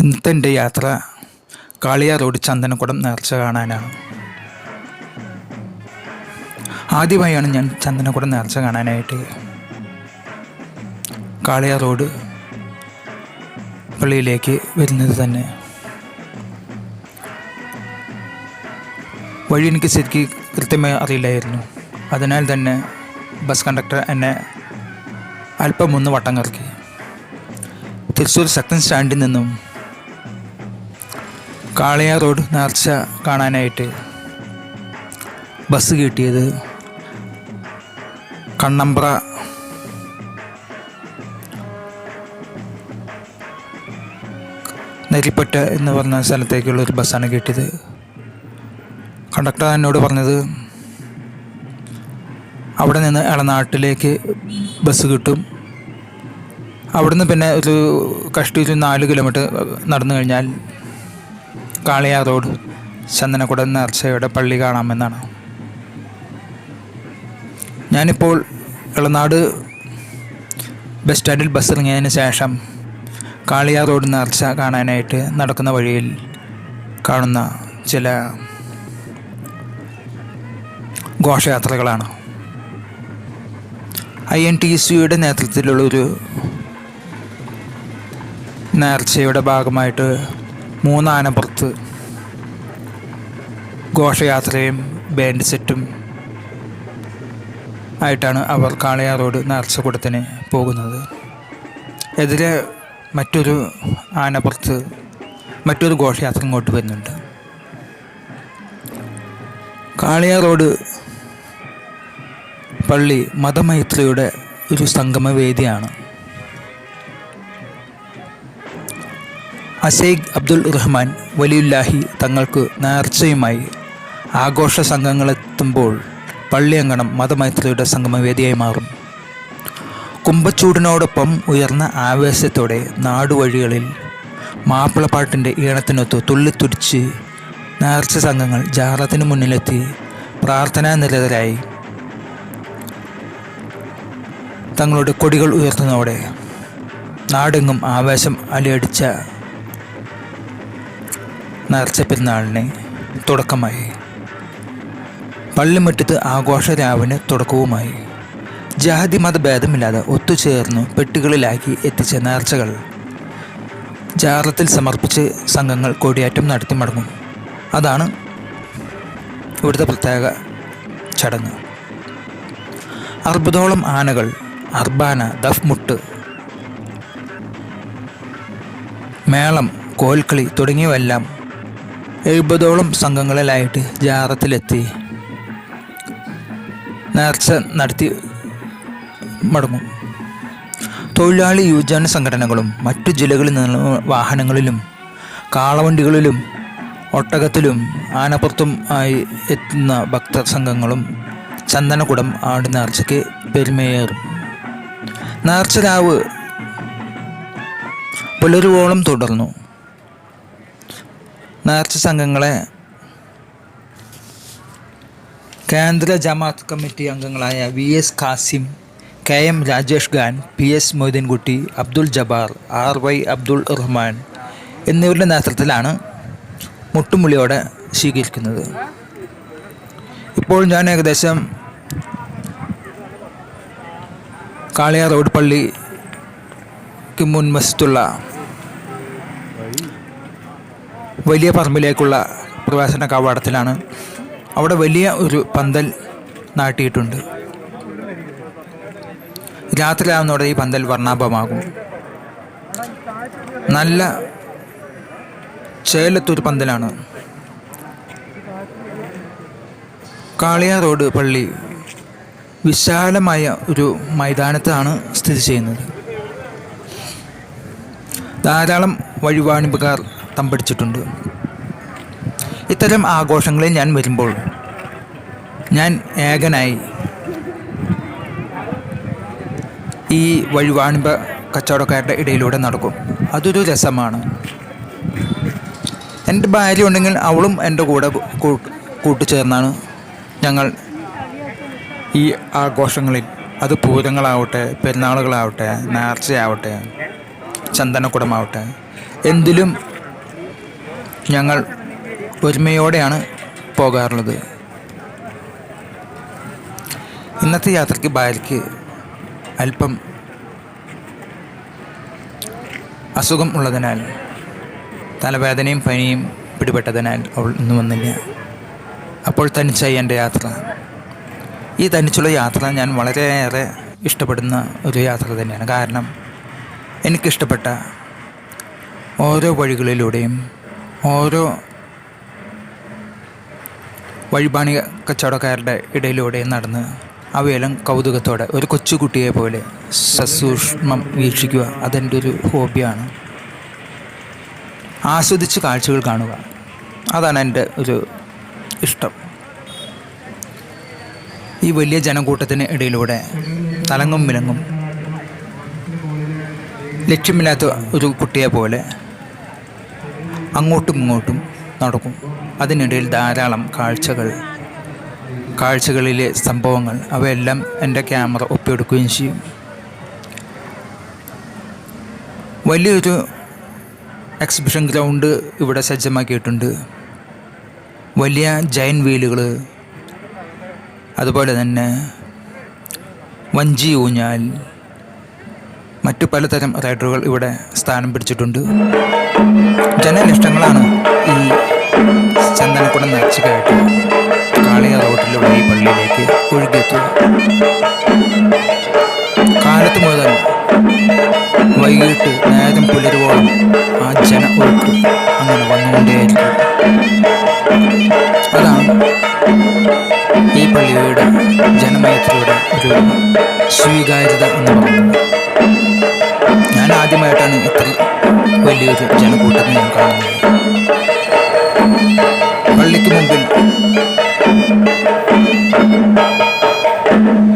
ഇന്നത്തെ എന്റെ യാത്ര കാളിയാർ റോഡ് ചന്ദനക്കുടം നേർച്ച കാണാനാണ്. ആദ്യമായാണ് ഞാൻ ചന്ദനക്കുടം നേർച്ച കാണാനായിട്ട് കാളിയാർ റോഡ് പള്ളിയിലേക്ക് വരുന്നത് തന്നെ. വഴി എനിക്ക് ശരിക്ക് കൃത്യമായി അറിയില്ലായിരുന്നു. അതിനാൽ തന്നെ ബസ് കണ്ടക്ടർ എന്നെ അല്പം ഒന്ന് വട്ടം കറക്കി. തൃശ്ശൂർ സെക്കൻഡ് സ്റ്റാൻഡിൽ നിന്നും കാളയ റോഡ് നേർച്ച കാണാനായിട്ട് ബസ് കിട്ടിയത് കണ്ണമ്പ്ര. നെരിപ്പറ്റ എന്ന് പറഞ്ഞ സ്ഥലത്തേക്കുള്ള ഒരു ബസ്സാണ് കിട്ടിയത്. കണ്ടക്ടർ എന്നോട് പറഞ്ഞത് അവിടെ നിന്ന് ഇളനാട്ടിലേക്ക് ബസ് കിട്ടും. അവിടുന്ന് പിന്നെ ഒരു കഷ്ടിച്ച് നാല് കിലോമീറ്റർ നടന്നു കഴിഞ്ഞാൽ കാളിയ റോഡ് ചന്ദനക്കുടൻ നേർച്ചയുടെ പള്ളി കാണാമെന്നാണ്. ഞാനിപ്പോൾ ഇളനാട് ബസ് സ്റ്റാൻഡിൽ ബസ് ഇറങ്ങിയതിന് ശേഷം കാളിയാർ റോഡ് നേർച്ച കാണാനായിട്ട് നടക്കുന്ന വഴിയിൽ കാണുന്ന ചില ഘോഷയാത്രകളാണ്. ഐ എൻ ടി സിയുടെ നേതൃത്വത്തിലുള്ളൊരു നേർച്ചയുടെ ഭാഗമായിട്ട് മൂന്നാനപ്പുറത്ത് ഘോഷയാത്രയും ബാൻഡ് സെറ്റും ആയിട്ടാണ് അവർ കാളയാർ റോഡ് നേർച്ചക്കൂടത്തിന് പോകുന്നത്. എതിരെ മറ്റൊരു ആനപ്പുറത്ത് മറ്റൊരു ഘോഷയാത്ര ഇങ്ങോട്ട് വരുന്നുണ്ട്. കാളിയാർ റോഡ് പള്ളി മതമൈത്രിയുടെ ഒരു സംഗമവേദിയാണ്. അസൈഖ് അബ്ദുൽ റഹ്മാൻ വലിയുല്ലാഹി തങ്ങൾക്ക് നേർച്ചയുമായി ആഘോഷ സംഘങ്ങളെത്തുമ്പോൾ പള്ളിയങ്കണം മതമൈത്രിയുടെ സംഗമവേദിയായി മാറും. കുമ്പച്ചൂടിനോടൊപ്പം ഉയർന്ന ആവേശത്തോടെ നാടുവഴികളിൽ മാപ്പിളപ്പാട്ടിന്റെ ഈണത്തിനൊത്ത് തുള്ളിത്തുടിച്ച് നേർച്ച സംഘങ്ങൾ ജാറത്തിന് മുന്നിലെത്തി പ്രാർത്ഥനാ നിരതരായി. തങ്ങളുടെ കൊടികൾ ഉയർത്തുന്നതോടെ നാടെങ്ങും ആവേശം അലയടിച്ച നേർച്ച പെരുന്നാളിന് തുടക്കമായി. പള്ളിമുറ്റത്ത് ആഘോഷ രാവിന് തുടക്കവുമായി. ജാതി മത ഭേദമില്ലാതെ ഒത്തുചേർന്നു പെട്ടികളിലാക്കി എത്തിച്ച നേർച്ചകൾ ജാറത്തിൽ സമർപ്പിച്ച് സംഘങ്ങൾ കൊടിയേറ്റം നടത്തി മടങ്ങും. അതാണ് ഇവിടുത്തെ പ്രത്യേക ചടങ്ങ്. അറുപതോളം ആനകൾ അർബാന ദഫ്മുട്ട് മേളം കോൽക്കളി തുടങ്ങിയവയെല്ലാം എഴുപതോളം സംഘങ്ങളിലായിട്ട് ജാറത്തിലെത്തി. നേർച്ച നടത്തി മടങ്ങും. തൊഴിലാളി യുവജന സംഘടനകളും മറ്റു ജില്ലകളിൽ നിന്നുള്ള വാഹനങ്ങളിലും കാളവണ്ടികളിലും ഒട്ടകത്തിലും ആനപ്പുറത്തും ആയി എത്തുന്ന ഭക്ത സംഘങ്ങളും ചന്ദനകുടം ആട് നേർച്ചയ്ക്ക് പെരുമയേറും. നേർച്ച രാവ് പുലരുവോളം തുടർന്നു. നേർച്ച സംഘങ്ങളെ കേന്ദ്ര ജമാഅത്ത് കമ്മിറ്റി അംഗങ്ങളായ V S Khasim K M Rajesh Khan P S Moideenkutty Abdul Jabbar R Y Abdul Rahman എന്നിവരുടെ നേതൃത്വത്തിലാണ് മുട്ടുമുളിയോടെ സ്വീകരിക്കുന്നത്. ഇപ്പോൾ ഞാൻ ഏകദേശം കാളിയാർ റോഡ് പള്ളിക്ക് മുൻവശത്തുള്ള വലിയ പറമ്പിലേക്കുള്ള പ്രവേശന കവാടത്തിലാണ് അവിടെ വലിയ ഒരു പന്തൽ നാട്ടിയിട്ടുണ്ട്. രാത്രിയാവുന്നതോടെ ഈ പന്തൽ വർണാഭമാകും. നല്ല ചേലത്തൊരു പന്തലാണ്. കാളിയ റോഡ് പള്ളി വിശാലമായ ഒരു മൈതാനത്താണ് സ്ഥിതി ചെയ്യുന്നത്. ധാരാളം വഴിവാണിപ്പുകാർ തമ്പടിച്ചിട്ടുണ്ട് ഇത്തരം ആഘോഷങ്ങളിൽ ഞാൻ വരുമ്പോൾ ഞാൻ ഏകനായി ഈ വഴിവാണിമ്പ കച്ചവടക്കാരുടെ ഇടയിലൂടെ നടക്കും. അതൊരു രസമാണ്. എന്റെ ഭാര്യ ഉണ്ടെങ്കിൽ അവളും എന്റെ കൂടെ കൂട്ട് കൂട്ടുചേർന്നാണ് ഞങ്ങൾ ഈ ആഘോഷങ്ങളിൽ. അത് പൂരങ്ങളാവട്ടെ പെരുന്നാളുകളാവട്ടെ നേർച്ചയാവട്ടെ ചന്ദനക്കുടമാവട്ടെ എന്തിലും ഞങ്ങൾ ഒരുമയോടെയാണ് പോകാറുള്ളത്. ഇന്നത്തെ യാത്രയ്ക്ക് ഭാര്യയ്ക്ക് അല്പം അസുഖം ഉള്ളതിനാൽ തലവേദനയും പനിയും പിടിപെട്ടതിനാൽ അവൾ ഇന്ന് വന്നില്ല. അപ്പോൾ തനിച്ചായി എന്റെ യാത്ര. ഈ തനിച്ചുള്ള യാത്ര ഞാൻ വളരെയേറെ ഇഷ്ടപ്പെടുന്ന ഒരു യാത്ര തന്നെയാണ്. കാരണം എനിക്കിഷ്ടപ്പെട്ട ഓരോ വഴികളിലൂടെയും ഓരോ വഴിപാണി കച്ചവടക്കാരുടെ ഇടയിലൂടെ നടന്ന് അവയെല്ലാം കൗതുകത്തോടെ ഒരു കൊച്ചുകുട്ടിയെ പോലെ സസൂക്ഷ്മം വീക്ഷിക്കുക അതെന്റെ ഒരു ഹോബിയാണ്. ആസ്വദിച്ച് കാഴ്ചകൾ കാണുക അതാണ് എന്റെ ഒരു ഇഷ്ടം. ഈ വലിയ ജനക്കൂട്ടത്തിന് ഇടയിലൂടെ തലങ്ങും വിലങ്ങും ലക്ഷ്യമില്ലാത്ത ഒരു കുട്ടിയെ പോലെ അങ്ങോട്ടും ഇങ്ങോട്ടും നടക്കും. അതിനിടയിൽ ധാരാളം കാഴ്ചകൾ കാഴ്ചകളിലെ സംഭവങ്ങൾ അവയെല്ലാം എന്റെ ക്യാമറ ഒപ്പിയെടുക്കുകയും ചെയ്യും. വലിയൊരു എക്സിബിഷൻ ഗ്രൗണ്ട് ഇവിടെ സജ്ജമാക്കിയിട്ടുണ്ട്. വലിയ ജൈൻ വീലുകൾ അതുപോലെ തന്നെ വഞ്ചി ഊഞ്ഞാൽ മറ്റു പലതരം റൈഡറുകൾ ഇവിടെ സ്ഥാനം പിടിച്ചിട്ടുണ്ട്. ജനലക്ഷങ്ങളാണ് ഈ ചന്ദനക്കുടം നിറച്ച് കയറ്റി കാളിക റോഡിലുള്ള ഈ പള്ളിയിലേക്ക് ഒഴുകിയെത്തുക. കാലത്ത് മുതൽ വൈകിട്ട് നേരം പുലരുവോളം ആ ജന ഒഴുക്ക് അങ്ങനെ വന്നുകൊണ്ടേയിരിക്കും. അതാണ് ഈ പള്ളിയുടെ ജനമയത്തിലൂടെ ഒരു സ്വീകാര്യത എന്ന് പറയുന്നത്. ഞാൻ ആദ്യമായിട്ടാണ് ഇത്ര വലിയൊരു ജനക്കൂട്ടത്തെ ഞാൻ കാണുന്നു പള്ളിക്ക് മുമ്പിൽ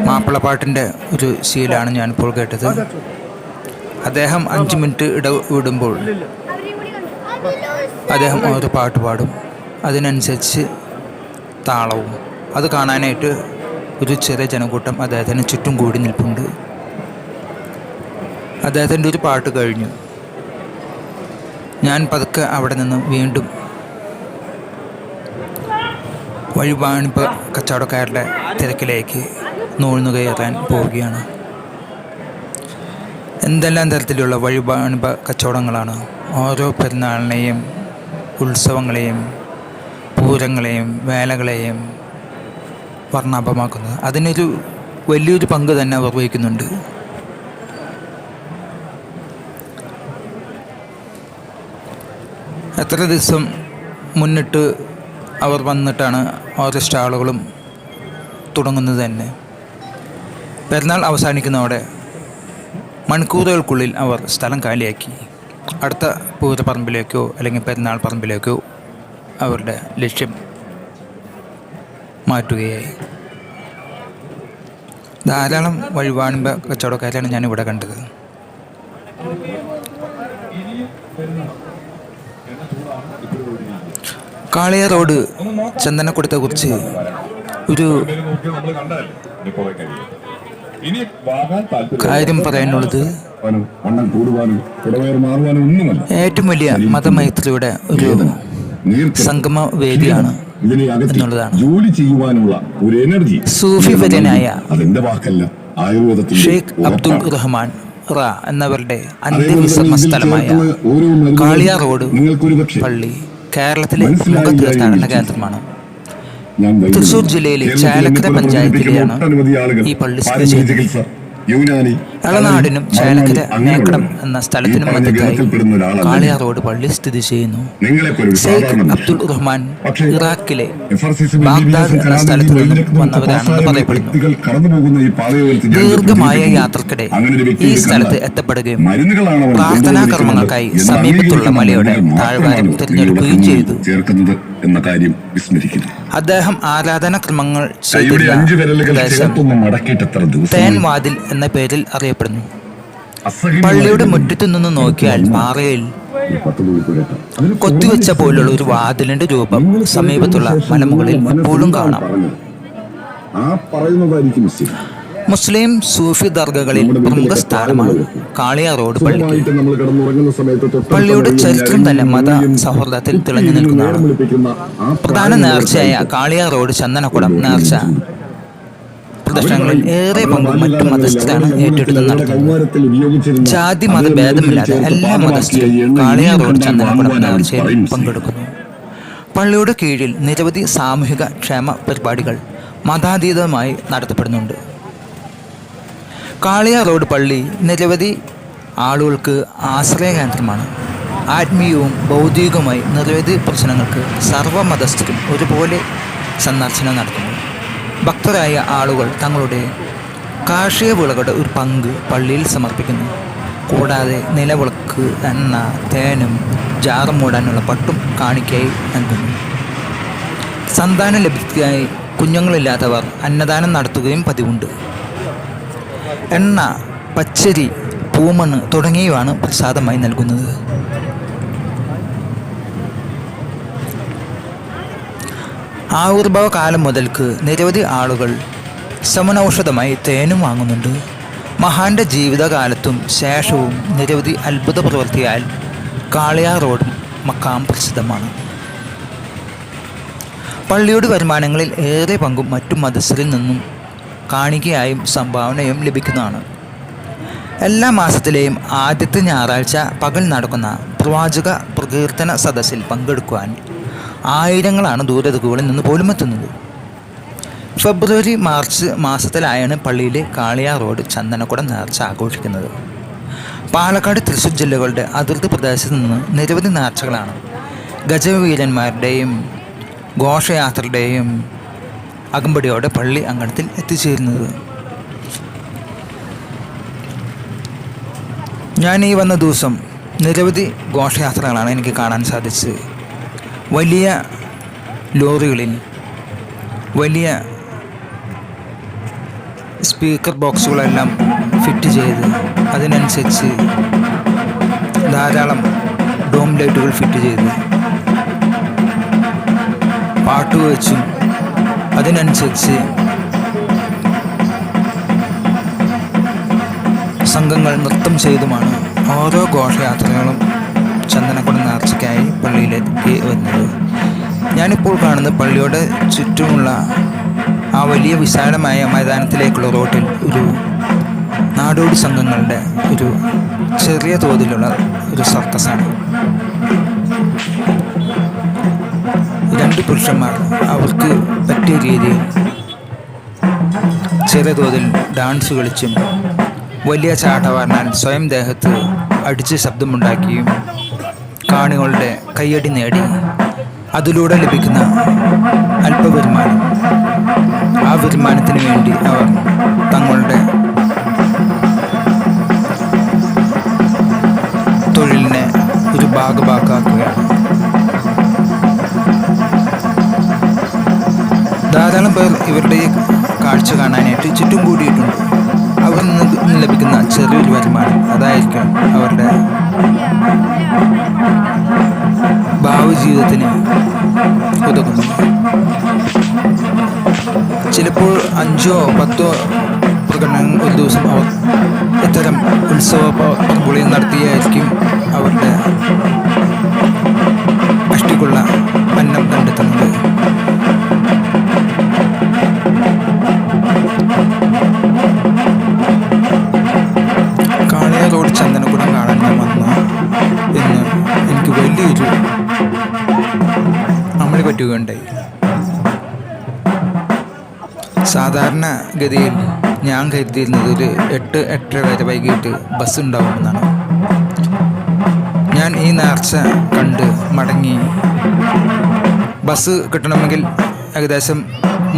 മാപ്പിളപ്പാട്ടിന്റെ ഒരു ശീലാണ് ഞാനിപ്പോൾ കേട്ടത്. അദ്ദേഹം അഞ്ച് മിനിറ്റ് ഇടവിടുമ്പോൾ അദ്ദേഹം ഒരു പാട്ട് പാടും. അതിനനുസരിച്ച് താളവും. അത് കാണാനായിട്ട് ഒരു ചെറിയ ജനക്കൂട്ടം അദ്ദേഹത്തിന് ചുറ്റും കൂടി നിൽപ്പുണ്ട്. അദ്ദേഹത്തിന്റെ ഒരു പാട്ട് കഴിഞ്ഞു. ഞാൻ പതുക്കെ അവിടെ നിന്ന് വീണ്ടും വഴിപാണിപ്പ് കച്ചവടക്കാരുടെ തിരക്കിലേക്ക് നൂഴ്ന്നു കയറാൻ പോവുകയാണ്. എന്തെല്ലാം തരത്തിലുള്ള വഴിപാണിപ്പ് കച്ചവടങ്ങളാണ്? ഓരോ പെരുന്നാളിനെയും ഉത്സവങ്ങളെയും പൂരങ്ങളെയും വേലകളെയും വർണാഭമാക്കുന്നത്. അതിനൊരു വലിയൊരു പങ്ക് തന്നെ അവർ വഹിക്കുന്നുണ്ട്. എത്ര ദിവസം മുന്നിട്ട് അവർ വന്നിട്ടാണ് ഓരോ സ്റ്റാളുകളും തുടങ്ങുന്നത് തന്നെ? പെരുന്നാൾ അവസാനിക്കുന്നതോടെ മണിക്കൂറുകൾക്കുള്ളിൽ അവർ സ്ഥലം കാലിയാക്കി. അടുത്ത പൂരപ്പറമ്പിലേക്കോ അല്ലെങ്കിൽ പെരുന്നാൾ പറമ്പിലേക്കോ അവരുടെ ലക്ഷ്യം മാറ്റുകയായി. ധാരാളം വഴിവാണിമ്പ കച്ചവടക്കാരെയാണ് ഞാനിവിടെ കണ്ടത്. കാളിയ റോഡ് ചന്ദനക്കുടത്തെ കുറിച്ച് ഒരു കാര്യം പറയാനുള്ളത് ഏറ്റവും വലിയ മതമൈത്രിയുടെ ഒരു സംഗമ വേദിയാണ് എന്നുള്ളതാണ്. ജോലി ചെയ്യുവാനുള്ള ഒരു എനർജി സൂഫി വര്യനായ അതെന്റെ വാക്കല്ല ആയുർവേദത്തിൽ ഷെയ്ഖ് അബ്ദുൾ റഹ്മാൻ റ എന്നവരുടെ അന്ത്യവിശ്രമ സ്ഥലമായ കാളിയ റോഡ് പള്ളി കേരളത്തിലെ പ്രമുഖ തീർത്ഥാടന കേന്ദ്രമാണ്. തൃശൂർ ജില്ലയിലെ ചാലക്കര പഞ്ചായത്തിലെയാണ് ഈ പള്ളി സ്ഥിതി ചെയ്യുന്നത്. എളനാടിനും ചാലക്കര നേക്കടം എന്ന സ്ഥലത്തിനും മധ്യത്തായി കാളിയാർ റോഡ് പള്ളി സ്ഥിതി ചെയ്യുന്നു. ഷെയ്ഖ് അബ്ദുൾ റഹ്മാൻ ഇറാഖിലെ ബാഗ്ദാദ് എന്ന സ്ഥലത്ത് നിന്നും വന്നവരാണെന്ന് പറയപ്പെടുന്നു. ദീർഘമായ. യാത്രക്കിടെ ഈ സ്ഥലത്ത് എത്തപ്പെടുകയും പ്രാർത്ഥനാ കർമ്മങ്ങൾക്കായി സമീപത്തുള്ള മലയുടെ താഴ്വാരം തിരഞ്ഞെടുക്കുകയും ചെയ്തു. എന്ന കാര്യം വിസ്മരിക്കുന്നു. അദ്ദേഹം ആരാധനാ ക്രമങ്ങൾ കൈയുടെ ചെയ്തിരുന്ന അഞ്ചു വിരലുകൾ പ്രദേശം ചേർത്തൊന്ന് മടക്കിയിട്ട് എത്ര ദിവസം തേൻ വാതിൽ എന്ന പേരിൽ അറിയപ്പെടുന്നു അസഹനീയമായ പള്ളിയുടെ മുറ്റത്തു നിന്ന് നോക്കിയാൽ പാറയിൽ കൊത്തിവെച്ച പോലുള്ള ഒരു വാതിലിന്റെ രൂപം സമീപത്തുള്ള മലമുകളിൽ എപ്പോഴും കാണാം. മുസ്ലിം. സൂഫി ദർഗകളിൽ പ്രമുഖ സ്ഥാനമാണ് കാളിയ റോഡ് പള്ളി പള്ളിയുടെ ചരിത്രം തന്നെ മത സൗഹൃദത്തിൽ തിളങ്ങി നിൽക്കുന്നതാണ്. പ്രധാന നേർച്ചയായ കാളിയ റോഡ് ചന്ദനക്കുടം നേർച്ച. പ്രദർശനങ്ങളിൽ ഏറെ പങ്കും മറ്റു മതസ്ഥരാണ് ഏറ്റെടുത്ത് നടത്തുന്നത്. ജാതി മത ഭേദമില്ലാതെ എല്ലാ മതസ്ഥരും കാളിയാർ റോഡ് വാങ്ങുവാനാണ് നേർച്ചയിൽ പങ്കെടുക്കുന്നു. പള്ളിയുടെ കീഴിൽ നിരവധി സാമൂഹിക ക്ഷേമ പരിപാടികൾ മതാതീതമായി നടത്തപ്പെടുന്നുണ്ട്. കാളിയ റോഡ് പള്ളി നിരവധി ആളുകൾക്ക് ആശ്രയ കേന്ദ്രമാണ്. ആത്മീയവും ഭൗതികവുമായി നിരവധി പ്രശ്നങ്ങൾക്ക് സർവമതസ്ഥരും ഒരുപോലെ സന്ദർശനം നടത്തുന്നു. ഭക്തരായ ആളുകൾ തങ്ങളുടെ കാർഷിക വിളകളുടെ ഒരു പങ്ക് പള്ളിയിൽ സമർപ്പിക്കുന്നു. കൂടാതെ നിലവിളക്ക് എണ്ണ തേനും ജാറം മൂടാനുള്ള പട്ടും കാണിക്കയായി നൽകുന്നു. സന്താന ലഭ്യതയായി കുഞ്ഞുങ്ങളില്ലാത്തവർ അന്നദാനം നടത്തുകയും പതിവുണ്ട്. എണ്ണ പച്ചരി പൂമണ്ണ് തുടങ്ങിയവയാണ് പ്രസാദമായി നൽകുന്നത്. ആവിർഭാവ കാലം മുതൽക്ക് നിരവധി ആളുകൾ ശമനൌഷധമായി തേനും വാങ്ങുന്നുണ്ട്. മഹാന്റെ ജീവിതകാലത്തും ശേഷവും നിരവധി അത്ഭുത പ്രവൃത്തിയാൽ കാളിയാർ റോഡ് മക്കാം പ്രസിദ്ധമാണ്. പള്ളിയുടെ വരുമാനങ്ങളിൽ ഏറെ പങ്കും മറ്റു മതസ്ഥരിൽ നിന്നും കാണികയായും സംഭാവനയും ലഭിക്കുന്നതാണ്. എല്ലാ മാസത്തിലെയും ആദ്യത്തെ ഞായറാഴ്ച പകൽ നടക്കുന്ന പ്രവാചക പ്രകീർത്തന സദസ്സിൽ പങ്കെടുക്കുവാൻ ആയിരങ്ങളാണ് ദൂരദിക്കുകളിൽ നിന്ന് പോലും എത്തുന്നത്. ഫെബ്രുവരി മാർച്ച് മാസത്തിലായാണ് പള്ളിയിലെ കാളിയാർ റോഡ് ചന്ദനക്കുടം നേർച്ച ആഘോഷിക്കുന്നത്. പാലക്കാട് തൃശ്ശൂർ ജില്ലകളുടെ അതിർത്തി പ്രദേശത്ത് നിന്ന് നിരവധി നേർച്ചകളാണ്. ഗജവീരന്മാരുടെയും ഘോഷയാത്രയുടെയും അകമ്പടിയോടെ പള്ളി അങ്കണത്തിൽ എത്തിച്ചേരുന്നത്. ഞാൻ ഈ വന്ന ദിവസം നിരവധി ഘോഷയാത്രകളാണ് എനിക്ക് കാണാൻ സാധിച്ചത്. വലിയ ലോറികളിൽ വലിയ സ്പീക്കർ ബോക്സുകളെല്ലാം ഫിറ്റ് ചെയ്ത് അതിനനുസരിച്ച് ധാരാളം ഡോം ലൈറ്റുകൾ ഫിറ്റ് ചെയ്ത് പാട്ട് വെച്ചും അതിനനുസരിച്ച് സംഘങ്ങൾ നൃത്തം ചെയ്തുമാണ് ഓരോ ഘോഷയാത്രകളും ചന്ദനക്കുടം നേർച്ചയ്ക്കായി പള്ളിയിലേക്ക് വരുന്നത്. ഞാനിപ്പോൾ കാണുന്ന പള്ളിയുടെ ചുറ്റുമുള്ള ആ വലിയ വിശാലമായ മൈതാനത്തിലേക്കുള്ള റോട്ടിൽ ഒരു നാടോടി സംഘങ്ങളുടെ ഒരു ചെറിയ തോതിലുള്ള ഒരു സർക്കസാണ്. രണ്ട് പുരുഷന്മാർ അവർക്ക് പറ്റിയ രീതിയിൽ ചെറിയ തോതിൽ ഡാൻസ് കളിച്ചും വലിയ ചാട്ടവാറിനാൽ സ്വയം ദേഹത്ത് അടിച്ച് ശബ്ദമുണ്ടാക്കിയും കാണികളുടെ കയ്യടി നേടി അതിലൂടെ ലഭിക്കുന്ന അല്പവരുമാനം. ആ വരുമാനത്തിന് വേണ്ടി അവർ തങ്ങളുടെ തൊഴിലിനെ ഒരു ഭാഗഭാക്കാക്കുകയാണ്. ധാരാളം പേർ ഇവരുടെ കാഴ്ച കാണാനായിട്ട് ചുറ്റും കൂടിയിട്ടുണ്ട്. അവരിൽ നിന്ന് ലഭിക്കുന്ന ചെറിയൊരു വരുമാനം അതായിരിക്കും അവരുടെ ഭാവി ജീവിതത്തിന് ഉതകുന്നത് ചിലപ്പോൾ അഞ്ചോ പത്തോ പ്രകടനങ്ങൾ ഒരു ദിവസം അവർ ഇത്തരം ഉത്സവ പറമ്പുകളിൽ നടത്തിയായിരിക്കും അവരുടെ സാധാരണ ഗതിയിൽ ഞാൻ കരുതിയിരുന്നത് ഒരു എട്ട് എട്ടര വരെ വൈകിട്ട് ബസ് ഉണ്ടാവുമെന്നാണ് ഞാൻ ഈ നേർച്ച കണ്ട് മടങ്ങി. ബസ് കിട്ടണമെങ്കിൽ ഏകദേശം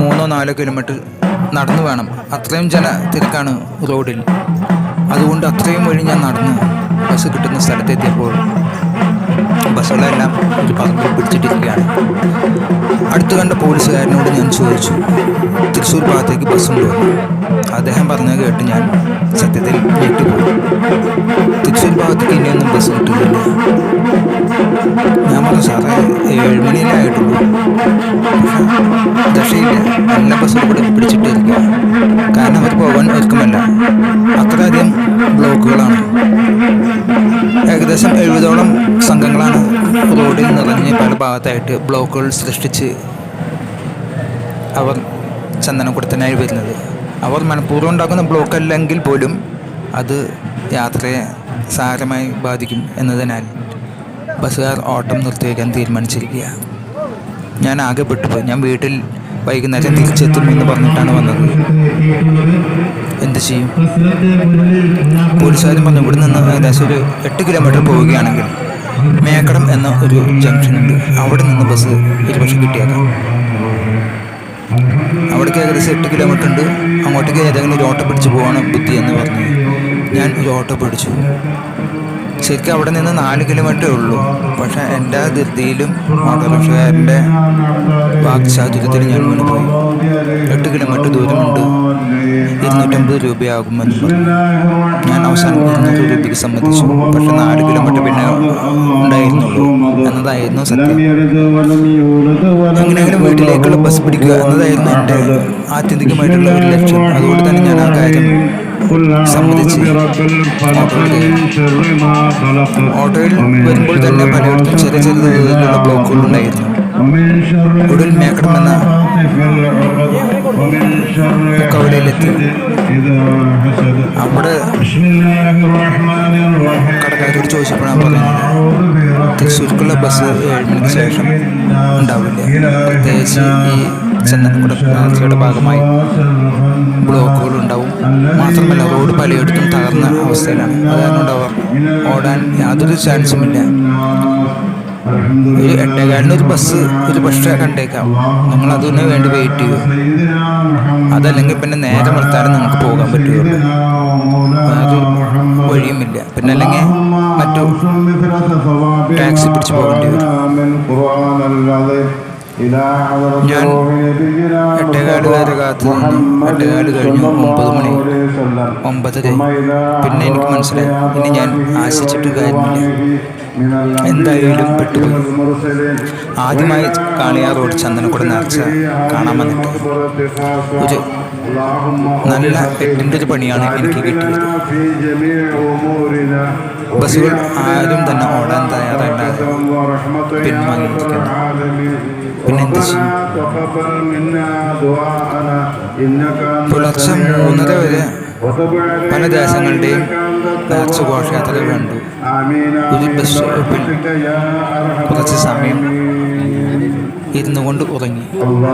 മൂന്നോ നാലോ കിലോമീറ്റർ നടന്നു വേണം. അത്രയും ജന തിരക്കാണ് റോഡിൽ അതുകൊണ്ട് അത്രയും വഴി ഞാൻ നടന്ന് ബസ് കിട്ടുന്ന സ്ഥലത്തെത്തിയപ്പോൾ ബസ്സുകളെല്ലാം ഒരു പകർപ്പ് പിടിച്ചിട്ടിരിക്കുകയാണ്. അടുത്ത് കണ്ട പോലീസുകാരനോട് ഞാൻ ചോദിച്ചു തൃശ്ശൂർ ഭാഗത്തേക്ക് ബസ്സുണ്ടോ? അദ്ദേഹം പറഞ്ഞത് കേട്ട് ഞാൻ സത്യത്തിൽ ഞെട്ടിപ്പോയി. തൃശ്ശൂർ ഭാഗത്തേക്ക് ഇനിയൊന്നും ബസ് കിട്ടുന്നില്ല. ഞാൻ പറഞ്ഞു സാറേ ഏഴ് മണിയിലേ ആയിട്ടുള്ളൂ. രക്ഷയില്ല എല്ലാ ബസ്സും കൂടെ പിടിച്ചിട്ടിരിക്കുക കാരണം അവർ പോകാൻ ഒരുക്കമല്ല. അത്രയധികം ബ്ലോക്കുകളാണ്. ഏകദേശം എഴുപതോളം സംഘങ്ങളാണ് റോഡിൽ നിറഞ്ഞ് പല ഭാഗത്തായിട്ട് ബ്ലോക്കുകൾ സൃഷ്ടിച്ച് അവർ ചന്ദനക്കുടത്തിനായി വരുന്നത്. അവർ മനഃപൂർവം ഉണ്ടാക്കുന്ന ബ്ലോക്ക് അല്ലെങ്കിൽ പോലും അത് യാത്രയെ സാരമായി ബാധിക്കും എന്നതിനാൽ ബസ്സുകാർ ഓട്ടം നിർത്തിവെക്കാൻ തീരുമാനിച്ചിരിക്കുക ഞാൻ ആകെ പെട്ടുപോയി. ഞാൻ വീട്ടിൽ വൈകുന്നേരം തിരിച്ചെത്തുമെന്ന് പറഞ്ഞിട്ടാണ് വന്നത്. എന്ത് ചെയ്യും? പോലീസുകാരും പറഞ്ഞു ഇവിടെ നിന്ന് ഏകദേശം ഒരു എട്ട് കിലോമീറ്റർ പോവുകയാണെങ്കിൽ മേക്കടം എന്ന ഒരു ജംഗ്ഷൻ ഉണ്ട്. അവിടെ നിന്ന് ബസ് ഒരുപക്ഷെ കിട്ടിയേക്കാം. അവിടേക്ക് ഏകദേശം എട്ട് കിലോമീറ്റർ ഉണ്ട്. അങ്ങോട്ടേക്ക് ഏതെങ്കിലും ഒരു ഓട്ടോ പിടിച്ച് പോവാണ് ബുദ്ധി എന്ന് പറഞ്ഞു ഞാൻ ഒരു ഓട്ടോ പിടിച്ചു. ശരിക്കും അവിടെ നിന്ന് നാല് കിലോമീറ്ററേ ഉള്ളൂ. പക്ഷെ എന്റെ ധൃതിയിലും ഓട്ടോറിക്ഷക്കാരന്റെ വാക്ചാതുര്യത്തിലും ഞാൻ വീണ് പോയി. എട്ട് കിലോമീറ്റർ ദൂരമുണ്ട്. ഇരുന്നൂറ്റമ്പത് രൂപയാകുമെന്ന് ഞാൻ അവസാനം ഇരുന്നൂറ് രൂപയ്ക്ക് സമ്മതിച്ചു. പക്ഷെ നാല് കിലോമീറ്റർ പിന്നെ ഉണ്ടായിരുന്നുള്ളൂ. എന്നതായിരുന്നു സത്യം. എങ്ങനെയെങ്കിലും വീട്ടിലേക്കുള്ള ബസ് പിടിക്കുക എന്നതായിരുന്നു എന്റെ ആത്യന്തികമായിട്ടുള്ള ഒരു ലക്ഷ്യം. അതുകൊണ്ട് തന്നെ ഞാൻ ആ കാര്യം സമ്മതിച്ച് ഓട്ടോയിൽ വരുമ്പോൾ തന്നെ പലയിടത്തും ചെറിയ ചെറിയ രീതിയിലുള്ള ബ്ലോക്കുകൾ ഉണ്ടായിരുന്നു ഒടുവിൽ മേക്കടം എന്ന മുക്കവലയിലെത്തി അവിടെ കടക്കാരോട് ചോദിച്ചപ്പോഴാണ് പറയുന്നത് തൃശ്ശൂർക്കുള്ള ബസ് ഏഴ് മണിക്ക് ശേഷം ഉണ്ടാവില്ല. പ്രത്യേകിച്ച് ഈ ചന്ദനക്കുട നേർച്ചയുടെ ഭാഗമായി ബ്ലോക്കുകൾ ഉണ്ടാവും. മാത്രമല്ല റോഡ് പലയിടത്തും തകർന്ന അവസ്ഥയിലാണ്. അതാണ് അവർ ഓടാൻ യാതൊരു ചാൻസുമില്ല ഒരു എട്ടേകാലിന് ഒരു ബസ് ഒരു പക്ഷേ കണ്ടേക്കാം. നിങ്ങൾ അതിന് വേണ്ടി വെയിറ്റ് ചെയ്യുക അതല്ലെങ്കിൽ പിന്നെ നേരെ നിർത്താനും നിങ്ങൾക്ക് പോകാൻ പറ്റുകയുള്ളൂ വഴിയുമില്ല. പിന്നെ അല്ലെങ്കിൽ മറ്റു ടാക്സി പിടിച്ച് പോകേണ്ടി വരും. ഞാൻ എട്ടേകാട് വരെ കാത്തു നിന്നു എട്ടേകാട് കഴിഞ്ഞു ഒമ്പത് മണി. ഒമ്പത് പിന്നെ എനിക്ക് മനസ്സിലായി. ഇനി ഞാൻ ആശിച്ചിട്ട് കാര്യമില്ല. എന്തായാലും പെട്ടുപോയി. ആദ്യമായി കാളിയാർ റോഡ് ചന്ദനക്കുട നേർച്ച കാണാൻ വന്നിട്ട് ഒരു നല്ല എട്ടിന്റെ ഒരു പണിയാണ് എനിക്ക് കിട്ടിയത്. ബസ്സുകൾ ആരും തന്നെ ഓടാൻ തയ്യാറായിട്ടാണ് പിൻവാങ്ങിയിരിക്കുന്നു പിന്നെ എന്ത് ചെയ്യും? പുലർച്ചെ മൂന്നര വരെ പല ദേശങ്ങളുടെയും നേർച്ച ഘോഷയാത്രകൾ കണ്ടു. ഒരു ബസ് സ്റ്റോപ്പിൽ കുറച്ച് സമയം ഇരുന്നു കൊണ്ട് ഉറങ്ങി.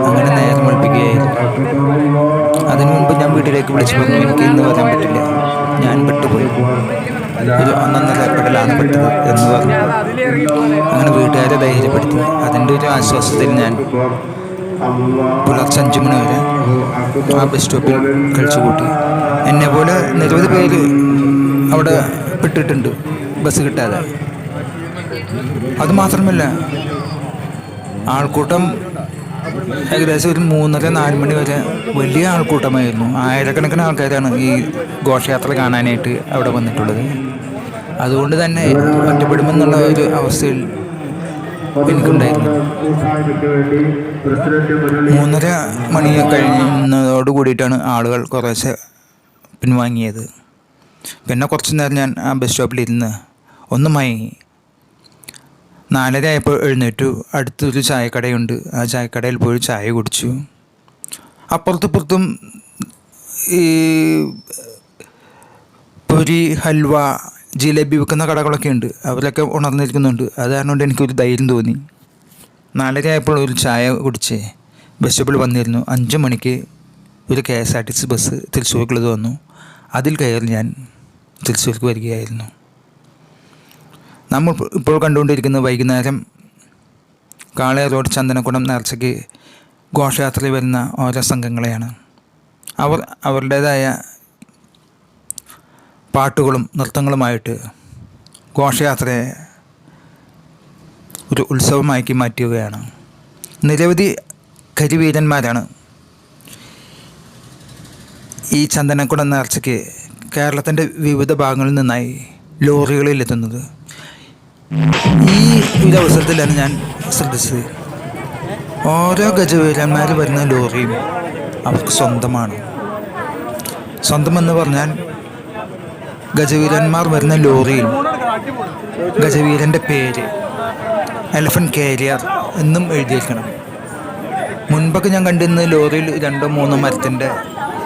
അങ്ങനെ നേരം വെളുപ്പിക്കുകയായിരുന്നു അതിനു മുമ്പ് ഞാൻ വീട്ടിലേക്ക് വിളിച്ചു പറഞ്ഞു എനിക്ക് ഇന്ന് വരാൻ പറ്റില്ല. ഞാൻ പെട്ടുപോയി ഒരു ഒന്നൊന്നര കടലാണ് പെട്ടത് എന്ന് പറഞ്ഞു. അങ്ങനെ വീട്ടുകാരെ ധൈര്യപ്പെടുത്തി. അതിന്റെ ഒരു ആശ്വാസത്തിൽ ഞാൻ പുലർച്ചെ അഞ്ചു മണി വരെ ആ ബസ് സ്റ്റോപ്പിൽ കഴിച്ചു കൂട്ടി. എന്നെ പോലെ നിരവധി പേര് അവിടെ പെട്ടിട്ടുണ്ട് ബസ് കിട്ടാതെ. അതുമാത്രമല്ല ആൾക്കൂട്ടം ഏകദേശം ഒരു മൂന്നര നാല് മണി വരെ വലിയ ആൾക്കൂട്ടമായിരുന്നു. ആയിരക്കണക്കിന് ആൾക്കാരാണ് ഈ ഘോഷയാത്ര കാണാനായിട്ട് അവിടെ വന്നിട്ടുള്ളത്. അതുകൊണ്ട് തന്നെ ഒറ്റപ്പെടുമെന്നുള്ള ഒരു അവസ്ഥയിൽ എനിക്കുണ്ടായിരുന്നു. മൂന്നര മണി കഴിയുന്നതോട് കൂടിയിട്ടാണ് ആളുകൾ കുറേശ്ശെ പിൻവാങ്ങിയത്. പിന്നെ കുറച്ച് നേരം ഞാൻ ആ ബസ് സ്റ്റോപ്പിലിരുന്ന് ഒന്ന് മയങ്ങി നാലര ആയപ്പോൾ എഴുന്നേറ്റു. അടുത്തൊരു ചായക്കടയുണ്ട്. ആ ചായക്കടയിൽ പോയി ചായ കുടിച്ചു. അപ്പുറത്തും ഇപ്പുറത്തും ഈ പൊരി ഹൽവ ജിലേബി വിൽക്കുന്ന കടകളൊക്കെ ഉണ്ട്. അവരൊക്കെ ഉണർന്നിരിക്കുന്നുണ്ട്. അത് കാരണം എനിക്കൊരു ധൈര്യം തോന്നി. നാലര ആയപ്പോൾ ഒരു ചായ കുടിച്ച് ബസ് വന്നിരുന്നു. അഞ്ച് മണിക്ക് ഒരു K S R T C bus തൃശ്ശൂർക്കുള്ളത് വന്നു. അതിൽ കയറി ഞാൻ തൃശ്ശൂർക്ക് വരികയായിരുന്നു. നമ്മൾ ഇപ്പോൾ കണ്ടുകൊണ്ടിരിക്കുന്ന വൈകുന്നേരം കാളയ റോഡ് ചന്ദനക്കുടം നേർച്ചയ്ക്ക് ഘോഷയാത്രയിൽ വരുന്ന ഓരോ സംഘങ്ങളെയാണ്. അവർ അവരുടേതായ പാട്ടുകളും നൃത്തങ്ങളുമായിട്ട് ഘോഷയാത്രയെ ഒരു ഉത്സവമാക്കി മാറ്റുകയാണ് നിരവധി കരിവീരന്മാരാണ് ഈ ചന്ദനക്കുടം നേർച്ചയ്ക്ക് കേരളത്തിന്റെ വിവിധ ഭാഗങ്ങളിൽ നിന്നായി ലോറികളിൽ എത്തുന്നത്. ഈ ഒരു അവസരത്തിലാണ് ഞാൻ ശ്രദ്ധിച്ചത്. ഓരോ ഗജവീരന്മാർ വരുന്ന ലോറിയും അവർക്ക് സ്വന്തമാണ്. സ്വന്തമെന്ന് പറഞ്ഞാൽ ഗജവീരന്മാർ വരുന്ന ലോറിയിൽ. ഗജവീരന്റെ പേര്. എലഫന്റ് കാരിയർ എന്നും എഴുതിയിരിക്കണം മുൻപൊക്കെ ഞാൻ കണ്ടിരുന്ന ലോറിയിൽ രണ്ടോ മൂന്നോ മരത്തിന്റെ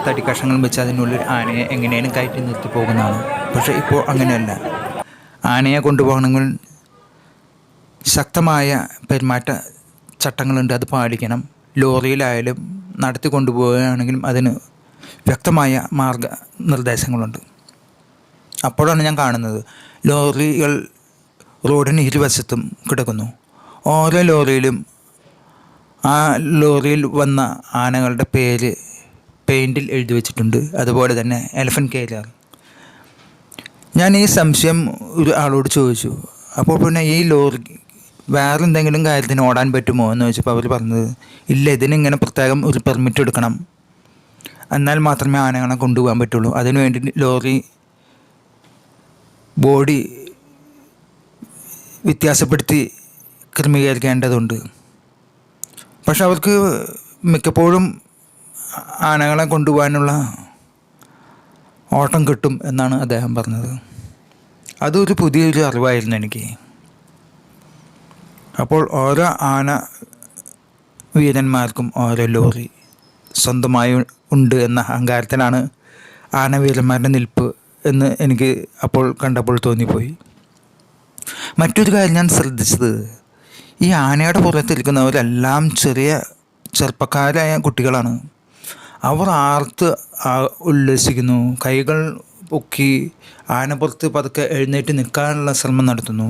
തടിക്കഷങ്ങൾ വെച്ച് അതിനുള്ളിൽ ആനയെ എങ്ങനെയാണ് കയറ്റി നിർത്തി പോകുന്നതാണ്. പക്ഷേ ഇപ്പോൾ അങ്ങനെയല്ല. ആനയെ കൊണ്ടുപോകണമെങ്കിൽ ശക്തമായ പെരുമാറ്റ ചട്ടങ്ങളുണ്ട്. അത് പാലിക്കണം. ലോറിയിലായാലും നടത്തി കൊണ്ടുപോവുകയാണെങ്കിലും അതിന് വ്യക്തമായ മാർഗ നിർദ്ദേശങ്ങളുണ്ട്. അപ്പോഴാണ് ഞാൻ കാണുന്നത്. ലോറികൾ റോഡിന് ഇരുവശത്തും കിടക്കുന്നു. ഓരോ ലോറിയിലും ആ ലോറിയിൽ വന്ന ആനകളുടെ പേര് പെയിന്റിൽ എഴുതി വെച്ചിട്ടുണ്ട്. അതുപോലെ തന്നെ എലഫന്റ് കേരിയർ ഞാൻ ഈ സംശയം ഒരു ആളോട് ചോദിച്ചു. അപ്പോൾ പിന്നെ ഈ ലോറി വേറെ എന്തെങ്കിലും കാര്യത്തിന് ഓടാൻ പറ്റുമോ എന്ന് ചോദിച്ചപ്പോൾ അവർ പറഞ്ഞത് ഇല്ല ഇതിനിങ്ങനെ പ്രത്യേകം ഒരു പെർമിറ്റ് എടുക്കണം. എന്നാൽ മാത്രമേ ആനകളെ കൊണ്ടുപോകാൻ പറ്റുള്ളൂ. അതിനു വേണ്ടി ലോറി ബോഡി വ്യത്യാസപ്പെടുത്തി ക്രമീകരിക്കേണ്ടതുണ്ട്. പക്ഷെ അവർക്ക് മിക്കപ്പോഴും ആനകളെ കൊണ്ടുപോകാനുള്ള ഓട്ടം കിട്ടും എന്നാണ് അദ്ദേഹം പറഞ്ഞത്. അതൊരു പുതിയൊരു അറിവായിരുന്നു എനിക്ക്. അപ്പോൾ ഓരോ ആന വീരന്മാർക്കും ഓരോ ലോറി സ്വന്തമായി ഉണ്ട് എന്ന അഹങ്കാരത്തിലാണ് ആനവീരന്മാരുടെ നിൽപ്പ് എന്ന് എനിക്ക് അപ്പോൾ കണ്ടപ്പോൾ തോന്നിപ്പോയി. മറ്റൊരു കാര്യം ഞാൻ ശ്രദ്ധിച്ചത് ഈ ആനയുടെ പുറത്തിരിക്കുന്നവരെല്ലാം ചെറിയ ചെറുപ്പക്കാരായ കുട്ടികളാണ്. അവർ ആർത്ത് ഉല്ലസിക്കുന്നു കൈകൾ പൊക്കി ആനപ്പുറത്ത് പതുക്കെ എഴുന്നേറ്റ് നിൽക്കാനുള്ള ശ്രമം നടത്തുന്നു.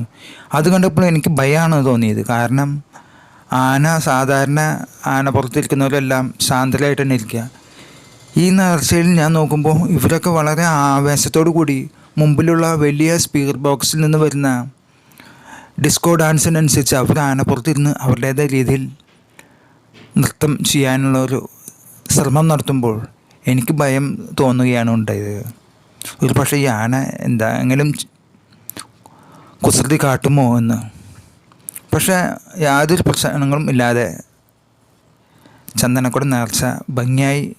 അത് കണ്ടപ്പോൾ എനിക്ക് ഭയമാണ് തോന്നിയത്. കാരണം ആന സാധാരണ ആനപ്പുറത്തിരിക്കുന്നവരെല്ലാം ശാന്തരായിട്ട് തന്നെ ഇരിക്കുക. ഈ നേർച്ചയിൽ ഞാൻ നോക്കുമ്പോൾ ഇവരൊക്കെ വളരെ ആവേശത്തോടു കൂടി മുമ്പിലുള്ള വലിയ സ്പീക്കർ ബോക്സിൽ നിന്ന് വരുന്ന ഡിസ്കോ ഡാൻസിനനുസരിച്ച് അവർ ആനപ്പുറത്തിരുന്ന് അവരുടേതായ രീതിയിൽ നൃത്തം ചെയ്യാനുള്ള ഒരു ശ്രമം നടത്തുമ്പോൾ എനിക്ക് ഭയം തോന്നുകയാണ് ഉണ്ടായത്. ഒരു പക്ഷേ ഈ ആന എന്തെങ്കിലും കുസൃതി കാട്ടുമോ എന്ന്. പക്ഷേ യാതൊരു പ്രശ്നങ്ങളും ഇല്ലാതെ ചന്ദനക്കുട നേർച്ച ഭംഗിയായി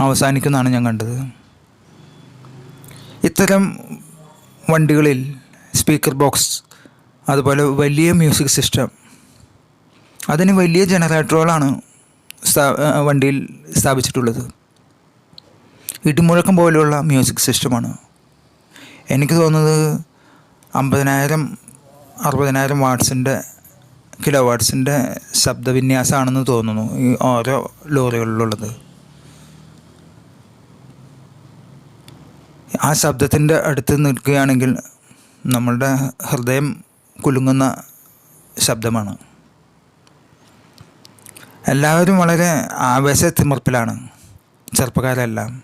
അവസാനിക്കുന്നതാണ് ഞാൻ കണ്ടത്. ഇത്തരം വണ്ടികളിൽ സ്പീക്കർ ബോക്സ് അതുപോലെ വലിയ മ്യൂസിക് സിസ്റ്റം അതിന് വലിയ ജനറേറ്ററുകളാണ് വണ്ടിയിൽ സ്ഥാപിച്ചിട്ടുള്ളത്. ഇടിമുഴക്കം പോലെയുള്ള മ്യൂസിക് സിസ്റ്റമാണ് എനിക്ക് തോന്നുന്നത് അമ്പതിനായിരം അറുപതിനായിരം വാട്ട്സിന്റെ കിലോ വാട്ട്സിന്റെ ശബ്ദവിന്യാസമാണെന്ന് തോന്നുന്നു ഈ ഓരോ ലോറികളിലുള്ളത്. ആ ശബ്ദത്തിന്റെ അടുത്ത് നിൽക്കുകയാണെങ്കിൽ നമ്മളുടെ ഹൃദയം കുലുങ്ങുന്ന ശബ്ദമാണ്. എല്ലാവരും വളരെ ആവേശത്തിമർപ്പിലാണ്. ചെറുപ്പക്കാരെല്ലാം.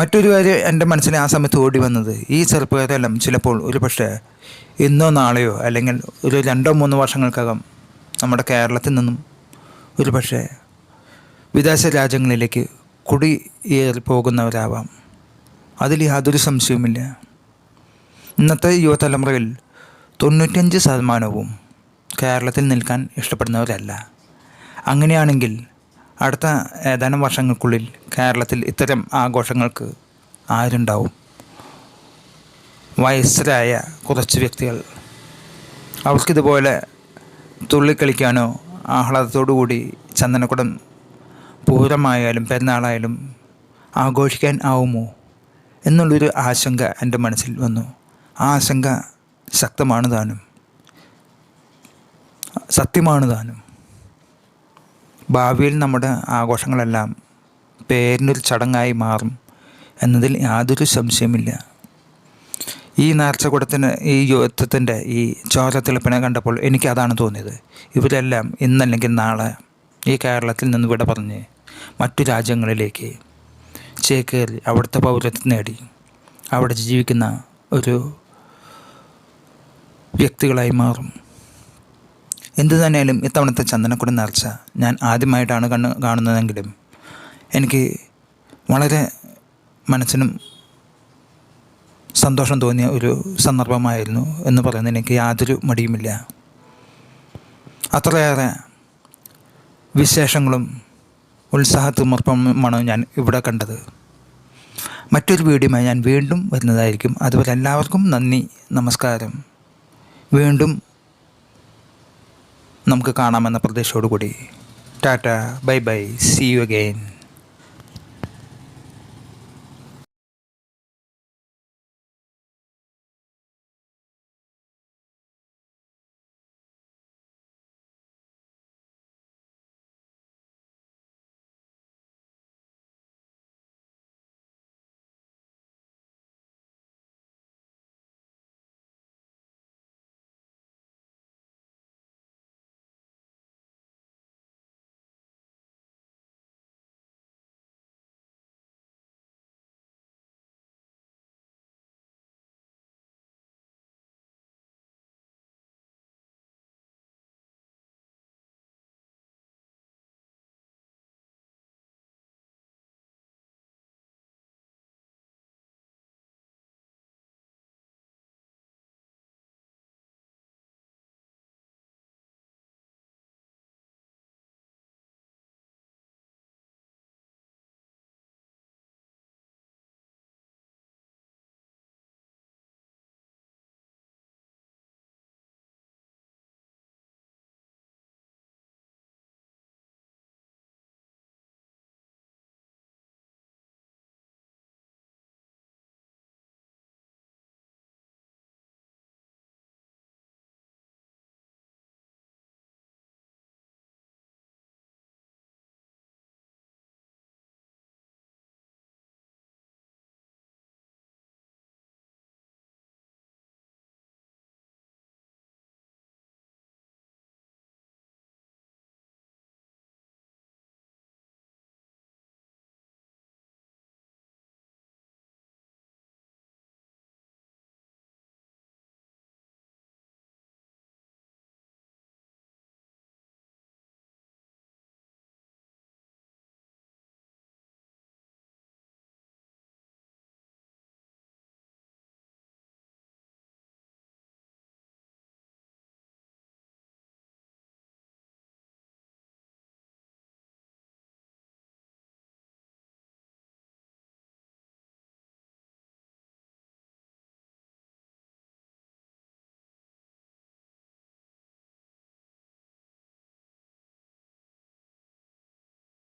മറ്റൊരു കാര്യം എന്റെ മനസ്സിന് ആ സമയത്ത് ഓടി വന്നത്. ഈ ചെറുപ്പക്കാരെല്ലാം ചിലപ്പോൾ ഒരു പക്ഷേ ഇന്നോ നാളെയോ അല്ലെങ്കിൽ ഒരു രണ്ടോ മൂന്നോ വർഷങ്ങൾക്കകം നമ്മുടെ കേരളത്തിൽ നിന്നും ഒരു പക്ഷേ വിദേശ രാജ്യങ്ങളിലേക്ക് കുടിയേറി പോകുന്നവരാവാം അതിൽ യാതൊരു സംശയവുമില്ല. ഇന്നത്തെ യുവതലമുറയിൽ തൊണ്ണൂറ്റഞ്ച് ശതമാനവും കേരളത്തിൽ നിൽക്കാൻ ഇഷ്ടപ്പെടുന്നവരല്ല. അങ്ങനെയാണെങ്കിൽ അടുത്ത ഏതാനും വർഷങ്ങൾക്കുള്ളിൽ കേരളത്തിൽ ഇത്തരം ആഘോഷങ്ങൾക്ക് ആരുണ്ടാവും? വയസ്സരായ കുറച്ച് വ്യക്തികൾ. അവർക്കിതുപോലെ തുള്ളിക്കളിക്കാനോ ആഹ്ലാദത്തോടു കൂടി ചന്ദനക്കുടം പൂരമായാലും പെരുന്നാളായാലും ആഘോഷിക്കാൻ ആവുമോ എന്നുള്ളൊരു ആശങ്ക എന്റെ മനസ്സിൽ വന്നു. ആ ആശങ്ക ശക്തമാണ് താനും. സത്യമാണ് താനും. ഭാവിയിൽ നമ്മുടെ ആഘോഷങ്ങളെല്ലാം പേരിനൊരു ചടങ്ങായി മാറും എന്നതിൽ യാതൊരു സംശയമില്ല ഈ നേർച്ചകൂടത്തിന് ഈ യുദ്ധത്തിന്റെ ഈ ചോരത്തിളപ്പിനെ കണ്ടപ്പോൾ എനിക്ക് അതാണ് തോന്നിയത്. ഇവരെല്ലാം ഇന്നല്ലെങ്കിൽ നാളെ ഈ കേരളത്തിൽ നിന്ന് വിട പറഞ്ഞ് മറ്റു രാജ്യങ്ങളിലേക്ക് ചേക്കേറി അവിടുത്തെ പൗരത്വം നേടി. അവിടെ ജീവിക്കുന്ന ഒരു വ്യക്തികളായി മാറും. എന്തു തന്നെയാലും ഇത്തവണത്തെ ചന്ദനക്കുടി നേർച്ച ഞാൻ ആദ്യമായിട്ടാണ് കണ്ണ് കാണുന്നതെങ്കിലും എനിക്ക് വളരെ മനസ്സിനും സന്തോഷം തോന്നിയ ഒരു സന്ദർഭമായിരുന്നു എന്ന് പറയുന്നത് എനിക്ക് യാതൊരു മടിയുമില്ല. അത്രയേറെ വിശേഷങ്ങളും ഉത്സാഹത്തിമർപ്പമാണ് ഞാൻ ഇവിടെ കണ്ടത്. മറ്റൊരു വീഡിയോമായി ഞാൻ വീണ്ടും വരുന്നതായിരിക്കും. അതുപോലെ എല്ലാവർക്കും നന്ദി നമസ്കാരം. വീണ്ടും നമുക്ക് കാണാമെന്ന പ്രതീക്ഷയോടുകൂടി. Tata bye bye see you again.